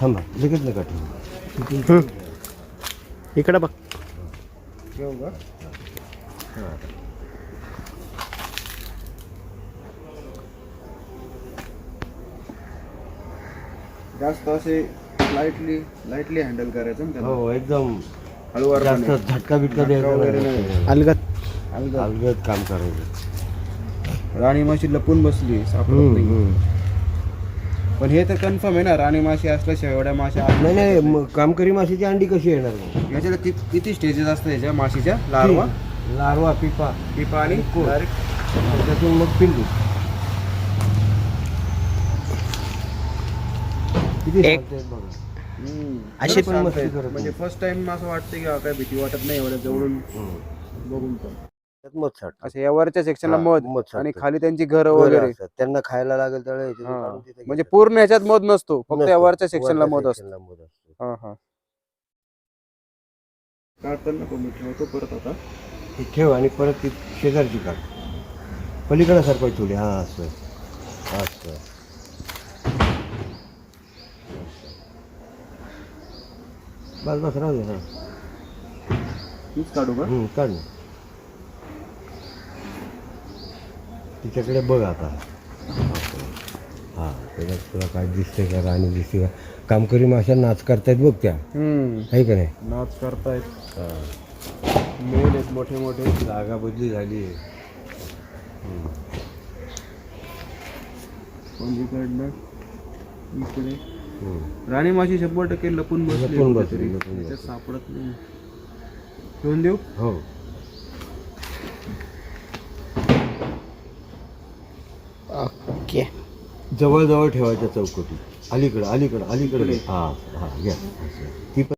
थांबा लगेच नका ठेवू. इकडं बघ. ठेवू का जास्त असे लाईटली लाईटली हँडल करायचं ना त्याला. हो एकदम हळूवारपणे. जास्त झटका बिटका द्यायचा वगैरे नाही. अलगत अलगद. अलगद. काम करायचं. राणी माशी लपून बसली सापडत नाही. पण हे तर कन्फर्म आहे ना राणी माशी असल्याशिवाय एवढ्या माशा आत- नाही नाही मग कामकरी माशीची अंडी कशी येणार मग कि- किती स्टेजेस असतात याच्या माशीच्या लार्वा लारवा पिपा पिपा आणि कोळ. direct त्यातून मग पिल्लू किती एक- शांत आहेत बघा हम्म. अशी पण शांत मस्ती आहेत. करत म्हणजे. फर्स्ट टाइम असं वाटतं की हा, काय भीती वाटत नाही एवढ्या जवळून बघून पण त्यात मध साठतं. असं या वरच्या सेक्शनला हा, मध मध आणि साठतं. खाली त्यांची घरं घरं वगैरे असतात. त्यांना खायला लागेल त्यावेळेला याच्यातून हा. काढून तिथे म्हणजे घेतात. पूर्ण ह्याच्यात मध नसतो फक्त या नसतं. वरच्या सेक्शनला वरच्या मध असतो sectionला मध असतो. हा हा काढताना नको मी ठेवतो परत आता ते ठेव आणि परत ती शेजारची काढ पलीकडे सरपाय ठेवली हा असं असं बस बस राहू दे हा हीच काढू का हम्म, काढ ना तिच्याकडे बघ आता. हा त्याच्यात तुला काय दिसते का राणी दिसते का? कामकरी माशा नाच करतायत बघ त्या. आहे का नाही? नाच करतायत. मेल आहेत मोठे मोठे. जागा बदली झाली पलीकडनं इकडे. हम्म. राणी माशी शंभर टक्के लपून बसली लपून कुठेतरी. बसली, लपून त्याच्यात बसली. सापडत नाही. ठेवून देऊ? हो. ओके. जवळ जवळ ठेवायच्या चौकटी. अलीकडं अलीकडं अलीकडे. हा हा घ्या. असं. ती पण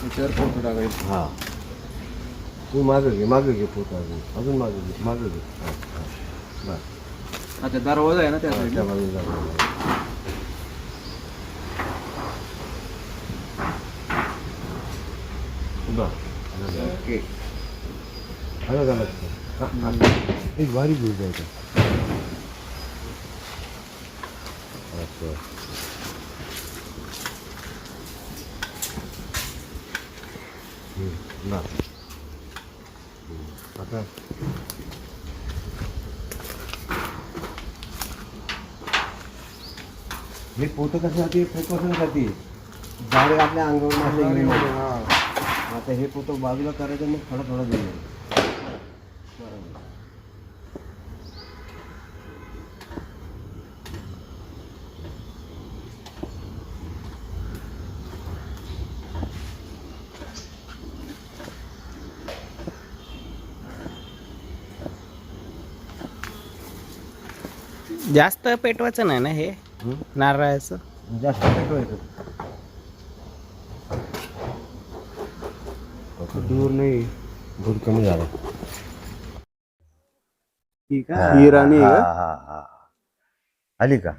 त्याच्यावर फोटो टाकायचे. हा. तू मागं घे मागं घे पोत अजून. अजून मागं घे मागं घे. हा, हा. बस. अच्छा दरवाजा आहे ना त्या साईडला त्या बाजूला जा. बस. ओके. अलग अलग हा, हा. एक भारी घेऊन जायचं बस. हम्म, आता हे पोतं कशासाठी? प्रिकॉशनसाठी. झाड आपल्या अंगावर. आता हे पोतं बाजूला करायचं मग थोडं थोडं दिलं जास्त पेटवायचं नाही ना हे? नारळाचं? जास्त पेटवायचं. दूर नाही. दूर कमी झाला. ठीक आहे ही राणी आहे का? हा, हा, हा. आली का?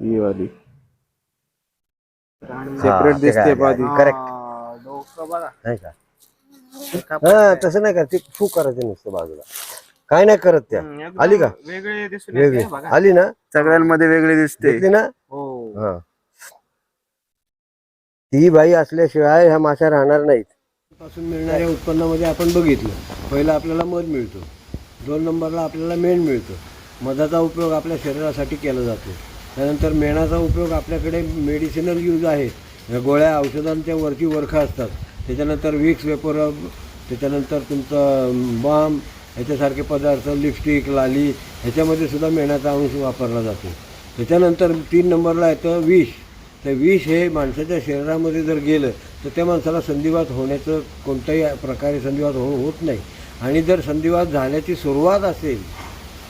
ही वाली. सेपरेट दिसते correct. डोकं बघा. नाही का? हा तसं नाही का? ते फू करायचं नुसतं बाजूला. काय नाही करत त्या. आली का? वेगळे दिसून वेगळी. येते बघा. आली ना? सगळ्यांमध्ये वेगळे दिसते. ना? हो. हा. ती बाई असल्याशिवाय ह्या माशा राहणार नाहीत. पासून मिळणाऱ्या उत्पन्नामध्ये आपण बघितलं. पहिला आपल्याला मध मिळतो. दोन नंबरला आपल्याला मेण मिळतं. मधाचा उपयोग आपल्या शरीरासाठी केला जातो. त्यानंतर मेणाचा उपयोग आपल्याकडे मेडिसिनल यूज आहे. या गोळ्या औषधांच्या वरती वरखा असतात. त्याच्यानंतर विक्स वेपर त्याच्यानंतर तुमचं बाम ह्याच्यासारखे पदार्थ लिपस्टिक लाली ह्याच्यामध्ये सुद्धा मेणाचा अंश वापरला जातो. त्याच्यानंतर तीन नंबरला येतं विष. तर विष हे माणसाच्या शरीरामध्ये जर गेलं तर त्या माणसाला संधिवात होण्याचं कोणत्याही प्रकारे संधिवात हो होत नाही. आणि जर संधिवात झाल्याची सुरुवात असेल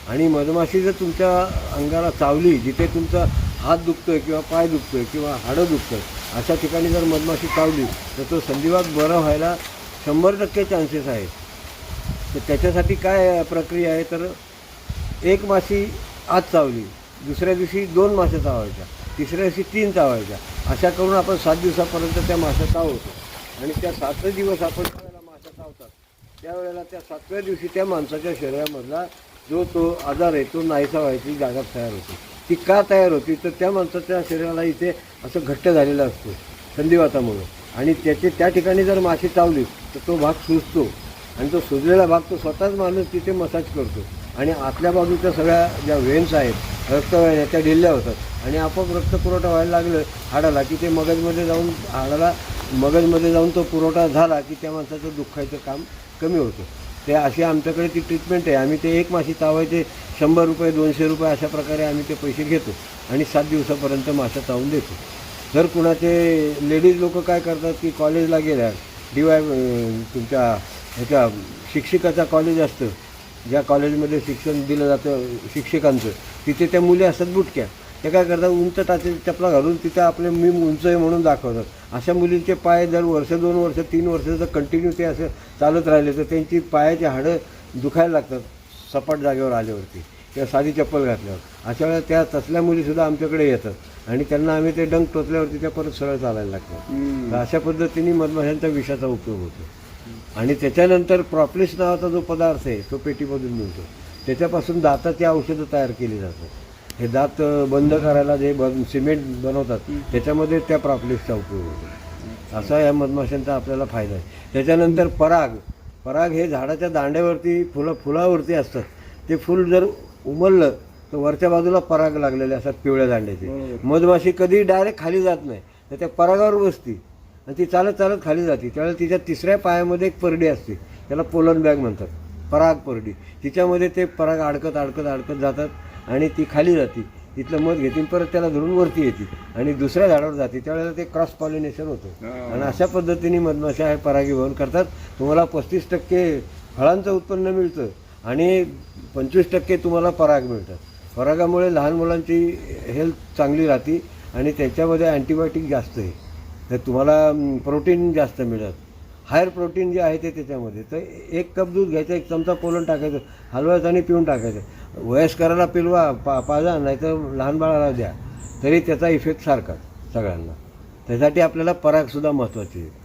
आणि मधमाशी जर तुमच्या अंगाला चावली जिथे तुमचा हात दुखतोय किंवा पाय दुखतोय किंवा हाडं दुखतोय अशा ठिकाणी जर मधमाशी चावली तर तो संधिवात बरं व्हायला शंभर टक्के चान्सेस आहेत. तर त्याच्यासाठी काय प्रक्रिया आहे? तर एक माशी आज चावली दुसऱ्या दिवशी दोन मासे चावायच्या तिसऱ्या दिवशी तीन चावायच्या. अशा करून आपण सात दिवसापर्यंत त्या माशा चावतो. आणि त्या सातवे दिवस आपण ज्या वेळेला चावतात त्यावेळेला त्या सातव्या दिवशी त्या माणसाच्या शरीरामधला जो तो आजार आहे तो नाहीसा व्हायची जागा तयार होते. ती का तयार होती? तर त्या माणसाच्या शरीराला इथे असं घट्ट झालेलं असतो संधिवातामुळं आणि त्याचे त्या ठिकाणी जर माशी चावली तर तो भाग सुजतो. आणि तो सुजलेला भाग तो स्वतःच माणूस तिथे मसाज करतो. आणि आतल्या बाजूच्या सगळ्या ज्या वेन्स आहेत रक्तवाहिन्या त्या ढिल्ल्या होतात. आणि आपोआप रक्त पुरवठा व्हायला लागलं हाडाला की ते मगजमध्ये जाऊन हाडाला मगजमध्ये जाऊन तो पुरवठा झाला की त्या माणसाचं दुःखाचं काम कमी होतं. ते अशी आमच्याकडे ती ट्रीटमेंट आहे. आम्ही ते एक मासे चावायचे शंभर रुपये दोनशे रुपये अशा प्रकारे आम्ही ते पैसे घेतो आणि सात दिवसापर्यंत माशा चावून देतो. जर कुणाचे लेडीज लोक काय करतात की कॉलेजला गेल्या डी वाय तुमच्या ह्याच्या शिक्षिकाचा कॉलेज असतं. ज्या कॉलेजमध्ये शिक्षण दिलं जातं शिक्षकांचं तिथे त्या मुली असतात बुटक्या. ते काय करतात उंच टाचे चपला घालून तिथे आपले मी उंच आहे म्हणून दाखवतात. अशा मुलींचे पाय जर वर्ष दोन वर्ष तीन वर्ष जर कंटिन्यू ते असं चालत राहिले तर त्यांची पायाची हाडं दुखायला लागतात सपाट जागेवर आल्यावरती. किंवा साधी चप्पल घातल्यावर. अशा वेळेला त्या तसल्या मुलीसुद्धा आमच्याकडे येतात. आणि त्यांना आम्ही ते डंक टोचल्यावरती त्या परत सरळ चालायला लागतात. तर अशा पद्धतीने मधमाशांच्या विषाचा उपयोग होतो. आणि त्याच्यानंतर प्रॉप्लिस नावाचा जो पदार्थ आहे तो पेटीमधून मिळतो. त्याच्यापासून दाताची औषधं तयार केली जातात. हे दात बंद करायला जे बन सिमेंट बनवतात त्याच्यामध्ये त्या प्रॉप्लिसचा उपयोग होतो. असा या मधमाशांचा आपल्याला फायदा आहे. त्याच्यानंतर पराग. पराग हे झाडाच्या दांड्यावरती फुलं फुलावरती असतात. ते फुल जर उमललं तर वरच्या बाजूला पराग लागलेले असतात पिवळ्या दांड्याचे. मधमाशी कधी डायरेक्ट खाली जात नाही. तर त्या परागावर बसती. आणि ती चालत चालत खाली जाते. त्यावेळेला तिच्या तिसऱ्या पायामध्ये एक परडी असते. त्याला पोलन बॅग म्हणतात. पराग परडी. तिच्यामध्ये ते पराग अडकत अडकत अडकत जातात आणि ती खाली जाते. तिथलं मध घेते परत त्याला धरून वरती येते. आणि दुसऱ्या झाडावर जाते. त्यावेळेला ते क्रॉस पॉलिनेशन होतं. आणि अशा पद्धतीने मधमाशा हे परागीभवन करतात. तुम्हाला पस्तीस टक्के फळांचं उत्पन्न मिळतं आणि पंचवीस टक्के तुम्हाला पराग मिळतात. परागामुळे लहान मुलांची हेल्थ चांगली राहते आणि त्याच्यामध्ये अँटीबायोटिक जास्त आहे. तर तुम्हाला प्रोटीन जास्त मिळत. हायर प्रोटीन जे आहे ते त्याच्यामध्ये. तर एक कप दूध घ्यायचं एक चमचा पोलन टाकायचं हलवायचं आणि पिऊन टाकायचं. वयस्कराला पिलवा पा पाजा नाही तर लहान बाळाला द्या. तरी त्याचा इफेक्ट सारखाच सगळ्यांना. त्यासाठी आपल्याला परागसुद्धा महत्त्वाची आहे.